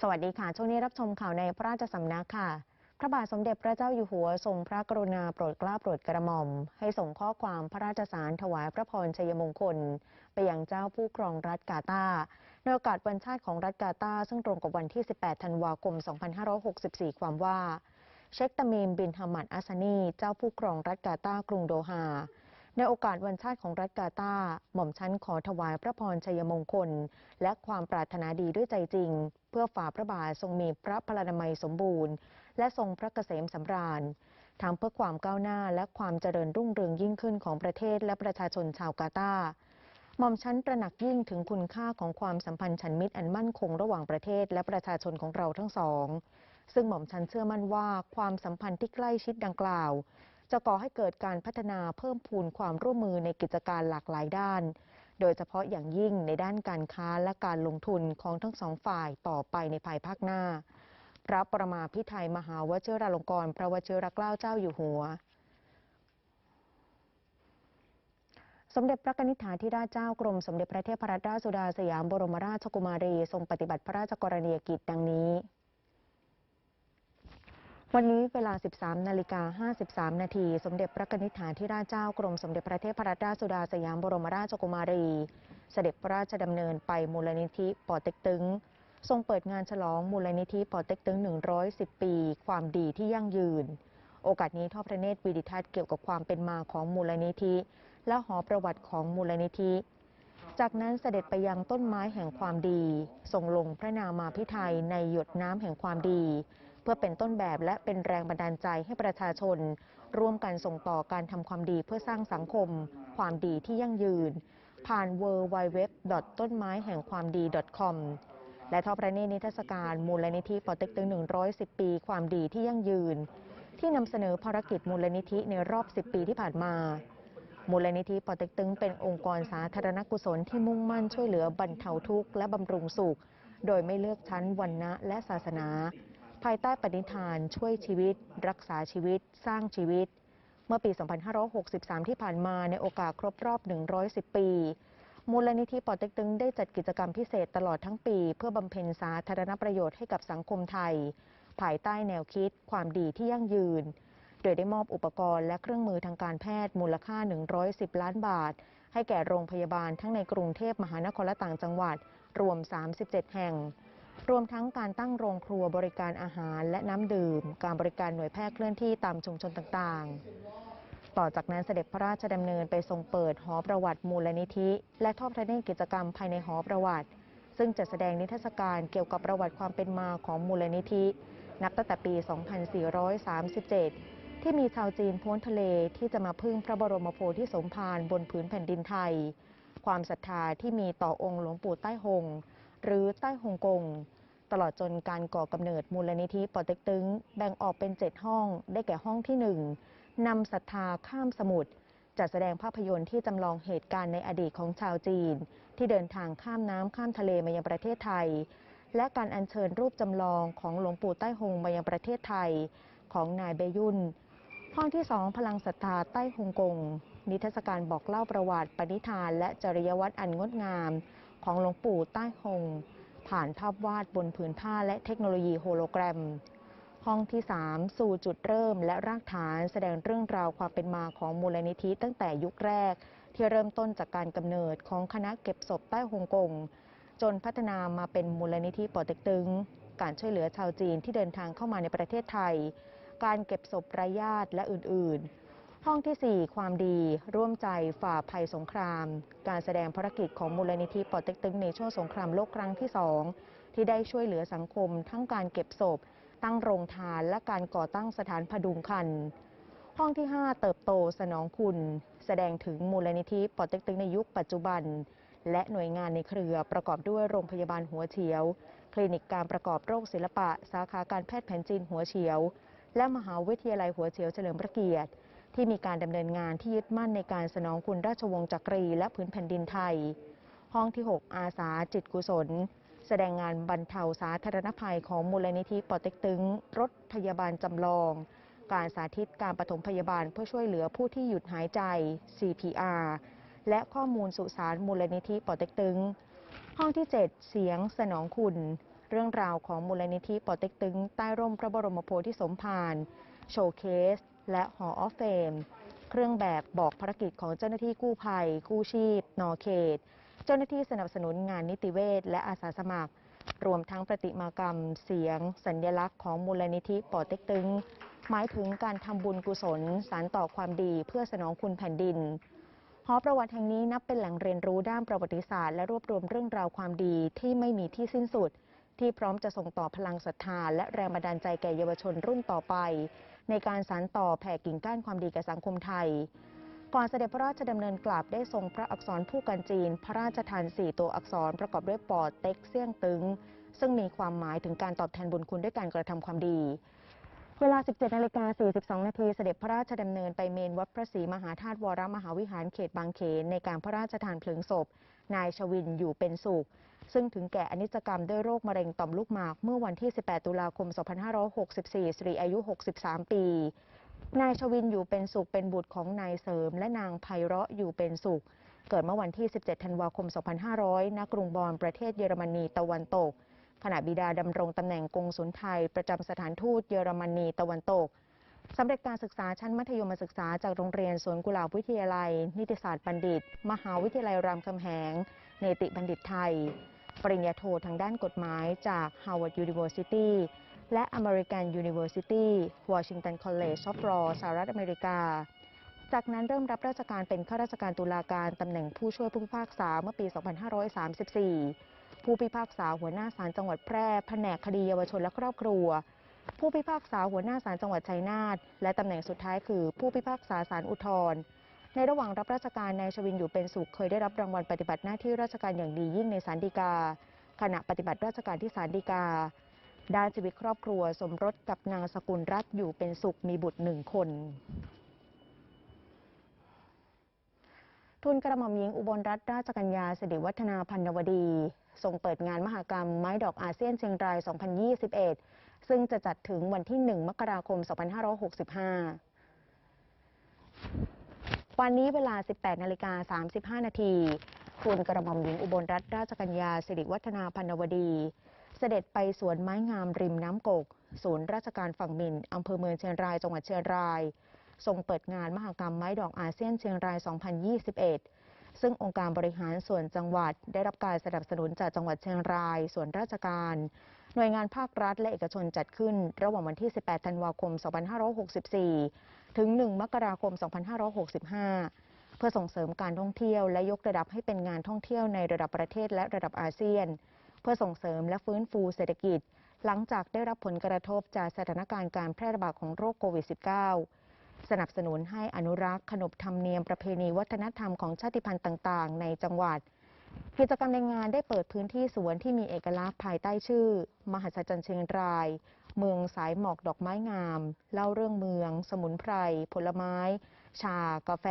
สวัสดีค่ะ ช่วงนี้รับชมข่าวในพระราชสำนักค่ะ พระบาทสมเด็จพระเจ้าอยู่หัวทรงพระกรุณาโปรดเกล้าโปรดกระหม่อม ให้ส่งข้อความพระราชสารถวายพระพรชัยมงคล ไปยังเจ้าผู้ครองรัฐกาตาร์ในโอกาสวันชาติของรัฐกาตาร์ซึ่งตรงกับวันที่ 18 ธันวาคม 2564 ความว่า เชคตามีมบินฮามัดอัสซานี เจ้าผู้ครองรัฐกาตาร์กรุงโดฮา ในโอกาสวันชาติของรัฐกาตาหม่อมชั้นขอถวายพระพรชัยมงคล และความปรารถนาดีด้วยใจจริง เพื่อฝ่าพระบาททรงมีพระพลานามัยสมบูรณ์ และทรงพระเกษมสำราญทั้งเพื่อความก้าวหน้าและความเจริญรุ่งเรืองยิ่งขึ้นของประเทศและประชาชนชาวกาตาหม่อมชั้นตระหนักยิ่งถึงคุณค่าของความสัมพันธ์ฉันมิตรอันมั่นคงระหว่างประเทศและประชาชนของเราทั้งสอง ซึ่งหม่อมชั้นเชื่อมั่นว่าความสัมพันธ์ที่ใกล้ชิดดังกล่าว จะก่อให้เกิดการพัฒนาเพิ่มพูนความร่วมมือในกิจการหลากหลายด้าน โดยเฉพาะอย่างยิ่งในด้านการค้าและการลงทุนของทั้งสองฝ่ายต่อไปในภายภาคหน้า พระประมาพิไทยมหาวชิราลงกรณ์พระวชิรเกล้าเจ้าอยู่หัวสมเด็จพระนิธิฐาธิราชเจ้ากรมสมเด็จพระเทพรัตนราชสุดาสยามบรมราชกุมารี ทรงปฏิบัติพระราชกรณียกิจดังนี้ วันนี้เวลา 13 นาฬิกา 53 นาที สมเด็จพระนิธิฐาธิราชเจ้ากรมสมเด็จพระเทพรัตนราชสุดาสยามบรมราชกุมารี เสด็จพระราชดำเนินไปมูลนิธิปอเต็กตึง ทรงเปิดงานฉลองมูลนิธิปอเต็กตึง 110 ปี ความดีที่ยั่งยืน โอกาสนี้ทอดพระเนตรวิดิทัศน์เกี่ยวกับความเป็นมาของมูลนิธิ และหอประวัติของมูลนิธิ จากนั้นเสด็จไปยังต้นไม้แห่งความดี ทรงลงพระนามาพิไทยในหยดน้ำแห่งความดี พื่อเป็นต้นแบบและเป็นแรงบันดาลใจให้ประชาชน ร่วมกันส่งต่อการทำความดีเพื่อสร้างสังคม ความดีที่ยั่งยืน ผ่าน w w w ต้นไม้แห่งความดี .com และทอพระเนตรนิทรรศการมูลนิธิปอเต็กตึง 110 ปี ความดีที่ยั่งยืน ที่นำเสนอภารกิจมูลนิธิในรอบ 10 ปีที่ผ่านมา มูลนิธิปอเต็กตึงเป็นองค์กรสาธารณกุศลที่มุ่งมั่นช่วยเหลือบรรเทาทุกข์และบำรุงสุข โดยไม่เลือกชั้นวรรณะและศาสนาายใต้ปณิธานช่วยชีวิต รักษาชีวิต สร้างชีวิต เมื่อปี 2563 ที่ผ่านมาในโอกาสครบรอบ 110 ปี มูลนิธิปอเต็กตึงได้จัดกิจกรรมพิเศษตลอดทั้งปี เพื่อบำเพ็ญสาธารณประโยชน์ให้กับสังคมไทย ภายใต้แนวคิด ความดีที่ยั่งยืน โดยได้มอบอุปกรณ์และเครื่องมือทางการแพทย์มูลค่า 110 ล้านบาท ให้แก่โรงพยาบาลทั้งในกรุงเทพมหานครและต่างจังหวัด รวม 37 แห่ง รวมทั้งการตั้งโรงครัวบริการอาหารและน้ำดื่ม การบริการหน่วยแพทย์เคลื่อนที่ตามชุมชนต่างๆ ต่อจากนั้นเสด็จพระราชดำเนินไปทรงเปิดหอประวัติมูลนิธิ และทอดพระเนตรกิจกรรมภายในหอประวัติ ซึ่งจะแสดงนิทรรศการเกี่ยวกับประวัติความเป็นมาของมูลนิธิ นับตั้งแต่ปี 2437 ที่มีชาวจีนพ้นทะเลที่จะมาพึ่งพระบรมโพธิสมภารบนผืนแผ่นดินไทย ความศรัทธาที่มีต่อองค์หลวงปู่ใต้หง หรือใต้หงกง ตลอดจนการก่อกำเนิดมูลนิธิปอเต็กตึงแบ่งออกเป็น 7 ห้อง ได้แก่ห้องที่ 1 นำศรัทธาข้ามสมุทรจัดแสดงภาพยนตร์ที่จำลองเหตุการณ์ในอดีตของชาวจีน ที่เดินทางข้ามน้ำข้ามทะเลมายังประเทศไทย และการอัญเชิญรูปจำลองของหลวงปู่ใต้หงมายังประเทศไทย ของนายเบยุนห้องที่สองพลังศรัทธาใต้ฮงกง นิทรรศการบอกเล่าประวัติปณิธาน และจริยวัตรอันงดงาม ของหลวงปู่ใต้ฮงผ่านภาพวาดบนผืนผ้าและเทคโนโลยีโฮโลแกรม ห้องที่ 3 สู่จุดเริ่มและรากฐานแสดงเรื่องราวความเป็นมาของมูลนิธิตั้งแต่ยุคแรก ที่เริ่มต้นจากการกำเนิดของคณะเก็บศพใต้ฮงกง จนพัฒนามาเป็นมูลนิธิปอเต็กตึง การช่วยเหลือชาวจีนที่เดินทางเข้ามาในประเทศไทย การเก็บศพไร้ญาติและอื่นๆ ห้องที่ 4 ความดี ร่วมใจฝ่าภัยสงคราม การแสดงภารกิจของมูลนิธิปอเต็กตึงในช่วงสงครามโลกครั้งที่ 2 ที่ได้ช่วยเหลือสังคม ทั้งการเก็บศพ ตั้งโรงทานและการก่อตั้งสถานพดุงคัน ห้องที่ 5 เติบโตสนองคุณ แสดงถึงมูลนิธิปอเต็กตึงในยุคปัจจุบัน และหน่วยงานในเครือประกอบด้วยโรงพยาบาลหัวเฉียว คลินิกการประกอบโรคศิลปะ สาขาการแพทย์แผนจีนหัวเฉียว และมหาวิทยาลัยหัวเฉียวเฉลิมพระเกียรติ ที่มีการดำเนินงานที่ยึดมั่นในการสนองคุณราชวงศ์จักรีและพื้นแผ่นดินไทย ห้องที่ 6 อาสาจิตกุศล แสดงงานบรรเทาสาธารณภัยของมูลนิธิปอเต็กตึง รถพยาบาลจำลอง การสาธิตการปฐมพยาบาลเพื่อช่วยเหลือผู้ที่หยุดหายใจ CPR และข้อมูลสุสานมูลนิธิปอเต็กตึง ห้องที่ 7 เสียงสนองคุณ เรื่องราวของมูลนิธิปอเต็กตึง ใต้ร่มพระบรมโพธิสมภาร โชว์เคส และหอออฟเฟม เครื่องแบบบอกภารกิจของเจ้าหน้าที่กู้ภัย กู้ชีพ นอเขต เจ้าหน้าที่สนับสนุนงานนิติเวชและอาสาสมัคร รวมทั้งประติมากรรม เสียง สัญญลักษณ์ของมูลนิธิป่อเต็กตึง หมายถึงการทำบุญกุศล สารต่อความดีเพื่อสนองคุณแผ่นดินหอประวัติแห่งนี้นับเป็นแหล่งเรียนรู้ด้านประวัติศาสตร์และรวบรวมเรื่องราวความดีที่ไม่มีที่สิ้นสุด ที่พร้อมจะส่งต่อพลังศรัทธาและแรงบันดาลใจแก่เยาวชนรุ่นต่อไป ในการสานต่อแผ่กิ่งก้านความดีแก่สังคมไทย ก่อนเสด็จพระราชดำเนินกลับได้ทรงพระอักษรผู้กันจีน พระราชทานสี่ตัวอักษรประกอบด้วยปอเต็กเซี่ยงตึง ซึ่งมีความหมายถึงการตอบแทนบุญคุณด้วยการกระทำความดีเวลา 17นาฬิกา42 นาทีเสด็จพระราชดำเนินไปเมนวัดพระศรีมหาธาตุวรมหาวิหารเขตบางเขนในการพระราชทานเพลิงศพ นายชวินอยู่เป็นสุข ซึ่งถึงแก่อนิจกรรมด้วยโรคมะเร็งต่อมลูกหมาก เมื่อวันที่ 18 ตุลาคม 2564สรีอายุ 63 ปี นายชวินอยู่เป็นสุขเป็นบุตรของนายเสริม และนางไพเราะอยู่เป็นสุข เกิดเมื่อวันที่ 17 ธันวาคม 2500 ณ กรุงบอนประเทศเยอรมนีตะวันตก ขณะบิดาดำรงตำแหน่งกงสุลไทย ประจำสถานทูตเยอรมนีตะวันตกสำเร็จการศึกษาชั้นมัธยมศึกษาจากโรงเรียนสวนกุหลาบวิทยาลัย นิติศาสตร์บัณฑิต มหาวิทยาลัยรามคำแหง เนติบัณฑิตไทย ปริญญาโททางด้านกฎหมายจาก Harvard University และ American University Washington College of Law สหรัฐอเมริกา จากนั้นเริ่มรับราชการเป็นข้าราชการตุลาการตำแหน่งผู้ช่วยผู้พิพากษาเมื่อปี 2534 ผู้พิพากษาหัวหน้าศาลจังหวัดแพร่แผนกคดีเยาวชนและครอบครัว ผู้พิพากษาหัวหน้าศาลจังหวัดชัยนาทและตำแหน่งสุดท้ายคือ ผู้พิพากษาศาลอุทธรณ์ ในระหว่างรับราชการนายชวินอยู่เป็นสุขเคยได้รับรางวัลปฏิบัติหน้าที่ราชการอย่างดียิ่งในศาลฎีกา ขณะปฏิบัติราชการที่ศาลฎีกา ด้านชีวิตครอบครัวสมรสกับนางสกุลรัตน์อยู่เป็นสุขมีบุตรหนึ่งคนทุนกระหม่อมหญิงอุบลรัตนราชกัญญาสิริวัฒนาพันนวดีทรงเปิดงานมหกรรมไม้ดอกอาเซียนเชียงราย 2021 ซึ่งจะจัดถึงวันที่ 1 มกราคม 2565 วันนี้เวลา 18 นาฬิกา 35 นาทีทุนกระหม่อมหญิงอุบลรัตนราชกัญญาสิริวัฒนาพันนวดี เสด็จไปสวนไม้งามริมน้ำกก ศูนย์ราชการฝั่งมินอำเภอเมืองเชียงราย จังหวัดเชียงราย ทรงเปิดงานมหกรรมไม้ดอกอาเซียนเชียงราย 2021 ซึ่งองค์การบริหารส่วนจังหวัด ได้รับการสนับสนุนจากจังหวัดเชียงราย ส่วนราชการ หน่วยงานภาครัฐและเอกชนจัดขึ้น ระหว่างวันที่ 18 ธันวาคม 2564 ถึง 1 มกราคม 2565 เพื่อส่งเสริมการท่องเที่ยวและยกระดับให้เป็นงานท่องเที่ยวในระดับประเทศและระดับอาเซียน เพื่อส่งเสริมและฟื้นฟูเศรษฐกิจ หลังจากได้รับผลกระทบจากสถานการณ์การแพร่ระบาดของโรคโควิด -19 สนับสนุนให้อนุรักษ์ขนบธรรมเนียมประเพณีวัฒนธรรมของชาติพันธุ์ต่าง ๆ ในจังหวัดกิจกรรมในงานได้เปิดพื้นที่สวนที่มีเอกลักษณ์ภายใต้ชื่อ มหัศจรรย์เชียงราย เมืองสายหมอกดอกไม้งาม เล่าเรื่องเมือง สมุนไพร ผลไม้ ชา กาแฟ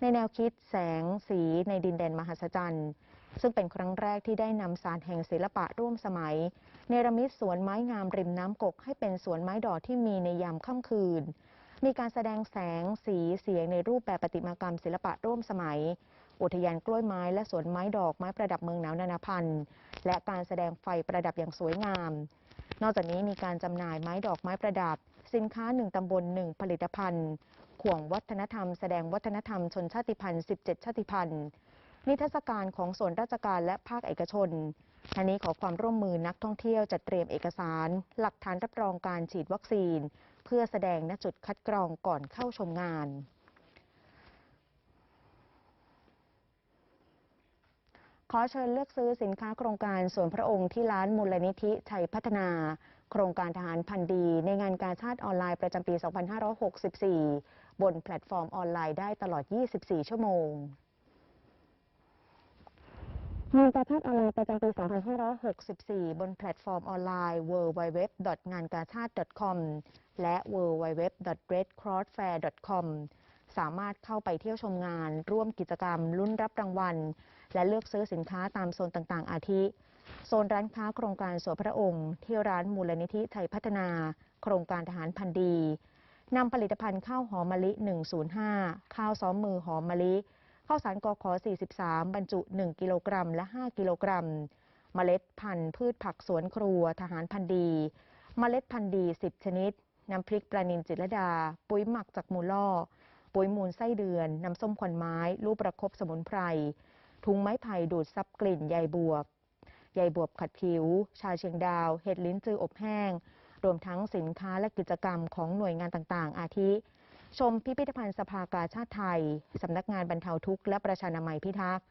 ในแนวคิดแสงสีในดินแดนมหัศจรรย์ ซึ่งเป็นครั้งแรกที่ได้นำศาสตร์แห่งศิลปะร่วมสมัย เนรมิตสวนไม้งามริมน้ำกก ให้เป็นสวนไม้ดอกที่มีในยามค่ำคืน มีการแสดงแสงสีเสียงในรูปแบบประติมากรรมศิลปะร่วมสมัยอุทยานกล้วยไม้และสวนไม้ดอกไม้ประดับเมืองหนาวนานาพันธุ์ และการแสดงไฟประดับอย่างสวยงาม นอกจากนี้มีการจำหน่ายไม้ดอกไม้ประดับ สินค้าหนึ่งตำบลหนึ่งผลิตภัณฑ์ ข่วงวัฒนธรรม แสดงวัฒนธรรมชนชาติพันธุ์ 17 ชาติพันธุ์ นิทรรศการของส่วนราชการและภาคเอกชนทั้งนี้ขอความร่วมมือนักท่องเที่ยวจัดเตรียมเอกสาร หลักฐานรับรองการฉีดวัคซีน เพื่อแสดงณจุดคัดกรองก่อนเข้าชมงาน ขอเชิญเลือกซื้อสินค้าโครงการส่วนพระองค์ที่ร้านมูลนิธิชัยพัฒนา โครงการทหารพันธ์ดี ในงานการชาติออนไลน์ประจำปี 2564 บนแพลตฟอร์มออนไลน์ได้ตลอด 24 ชั่วโมงงานการชาติออนไลน์ประจำปี 2564 บนแพลตฟอร์มออนไลน์ www. งานกาชาติ .com และ www.redcrossfair.com สามารถเข้าไปเที่ยวชมงาน ร่วมกิจกรรม ลุ้นรับรางวัล และเลือกซื้อสินค้าตามโซนต่างๆ อาทิ โซนร้านค้าโครงการสวนพระองค์ ที่ร้านมูลนิธิไทยพัฒนา โครงการทหารพันธ์ดีนำผลิตภัณฑ์ข้าวหอมมะลิ 105 ข้าวซ้อมมือหอมมะลิ ข้าวสารกขอ43 บรรจุ 1 กิโลกรัมและ 5 กิโลกรัม เมล็ดพันธุ์พืชผักสวนครัวทหารพันธ์ดี เมล็ดพันธุ์ดี 10 ชนิด น้ำพริกปลานินจิตรลดา ปุ๋ยหมักจากมูลล่อ ปุ๋ยมูลไส้เดือน น้ำส้มขวัญไม้ ลูกประคบสมุนไพรถุงไม้ไผ่ดูดซับกลิ่นใยบวบใยบวบขัดผิว ชาเชียงดาว เห็ดลิ้นจืออบแห้ง รวมทั้งสินค้าและกิจกรรมของหน่วยงานต่างๆ อาทิ ชมพิพิธภัณฑ์สภากาชาติไทย สำนักงานบรรเทาทุกข์และประชานามัยพิทักษ์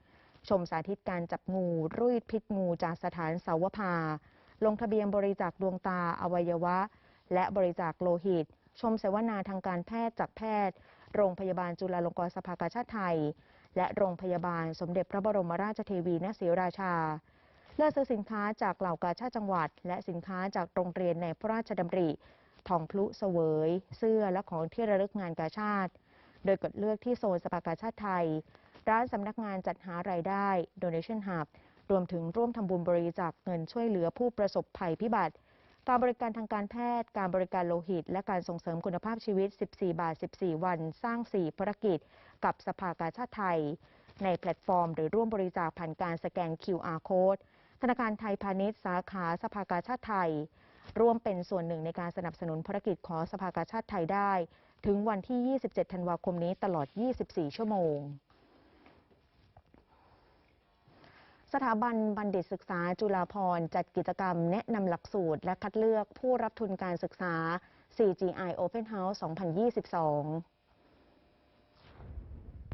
ชมสาธิตการจับงู รุยพิษงูจากสถานเสาวภา ลงทะเบียนบริจาคดวงตาอวัยวะ และบริจาคโลหิต ชมเสวนาทางการแพทย์จากแพทย์ โรงพยาบาลจุฬาลงกรณ์สภากาชาติไทย และโรงพยาบาลสมเด็จพระบรมราชเทวีณศรีราชา เลือกซื้อสินค้าจากเหล่ากาชาติจังหวัด และสินค้าจากโรงเรียนในพระราชดำริทองพลุเสวย เสื้อและของที่ระลึกงานกาชาติ โดยกดเลือกที่โซนสภากาชาติไทย ร้านสำนักงานจัดหารายได้ Donation Hub รวมถึงร่วมทำบุญบริจาคเงินช่วยเหลือผู้ประสบภัยพิบัติ การบริการทางการแพทย์ การบริการโลหิต และการส่งเสริมคุณภาพชีวิต 14 บาท 14 วัน สร้าง 4 ภารกิจ กับสภากาชาติไทย ในแพลตฟอร์ม หรือร่วมบริจาคผ่านการสแกน QR Code ธนาคารไทยพาณิชย์สาขาสภากาชาติไทย ร่วมเป็นส่วนหนึ่งในการสนับสนุนภารกิจของสภากาชาติไทยได้ ถึงวันที่ 27 ธันวาคมนี้ตลอด 24 ชั่วโมง สถาบันบัณฑิตศึกษาจุฬาภรณ์จัดกิจกรรมแนะนำหลักสูตร และคัดเลือกผู้รับทุนการศึกษา CGI Open House 2022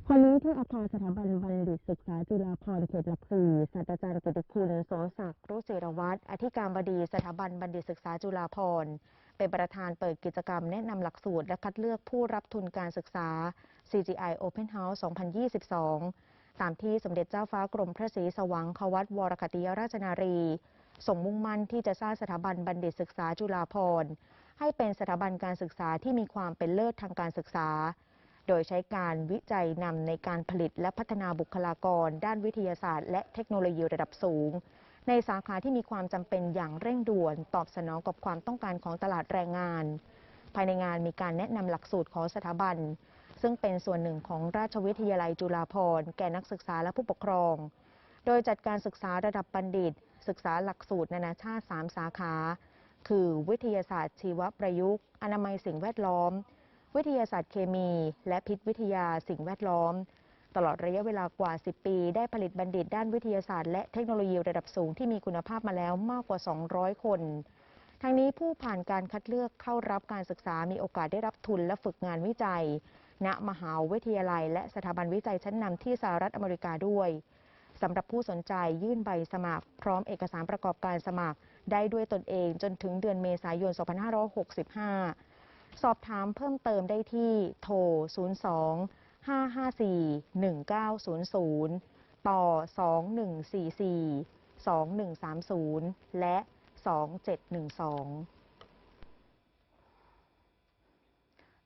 วันนี้ที่อาคารสถาบันบัณฑิตศึกษาจุฬาภรณ์เขตหลักสี่ศาสตราจารย์กิติคุณโสศักดิ์รุจิรวัตรอธิการบดีสถาบันบัณฑิตศึกษาจุฬาภรณ์เป็นประธานเปิดกิจกรรมแนะนำหลักสูตรและคัดเลือกผู้รับทุนการศึกษา CGI Open House 2022 ตามที่สมเด็จเจ้าฟ้ากรมพระศรีสว่างควัตวรคติยราชนารีส่งมุ่งมั่นที่จะสร้างสถาบันบัณฑิตศึกษาจุฬาภรณ์ให้เป็นสถาบันการศึกษาที่มีความเป็นเลิศทางการศึกษา โดยใช้การวิจัยนำในการผลิตและพัฒนาบุคลากร ด้านวิทยาศาสตร์ และเทคโนโลยีระดับสูง ในสาขาที่มีความจำเป็นอย่างเร่งด่วน ตอบสนองกับความต้องการของตลาดแรงงาน ภายในงานมีการแนะนำหลักสูตรของสถาบัน ซึ่งเป็นส่วนหนึ่งของราชวิทยาลัยจุฬาภรณ์แก่นักศึกษาและผู้ปกครอง โดยจัดการศึกษาระดับบัณฑิต ศึกษาหลักสูตรนานาชาติ 3 สาขา คือวิทยาศาสตร์ชีวประยุกต์ อนามัยสิ่งแวดล้อม วิทยาศาสตร์เคมี และพิษวิทยาสิ่งแวดล้อม ตลอดระยะเวลากว่า 10 ปี ได้ผลิตบัณฑิตด้านวิทยาศาสตร์และเทคโนโลยีระดับสูงที่มีคุณภาพมาแล้วมากกว่า 200 คนทั้งนี้ผู้ผ่านการคัดเลือกเข้ารับการศึกษามีโอกาสได้รับทุนและฝึกงานวิจัย ณมหาวิทยาลัย และสถาบันวิจัยชั้นนำที่สหรัฐอเมริกาด้วยสำหรับผู้สนใจยื่นใบสมัคร พร้อมเอกสารประกอบการสมัคร ได้ด้วยตนเองจนถึงเดือนเมษายน 2565 สอบถามเพิ่มเติมได้ที่โทร 02 554 1900 ต่อ 2144 2130 และ 2712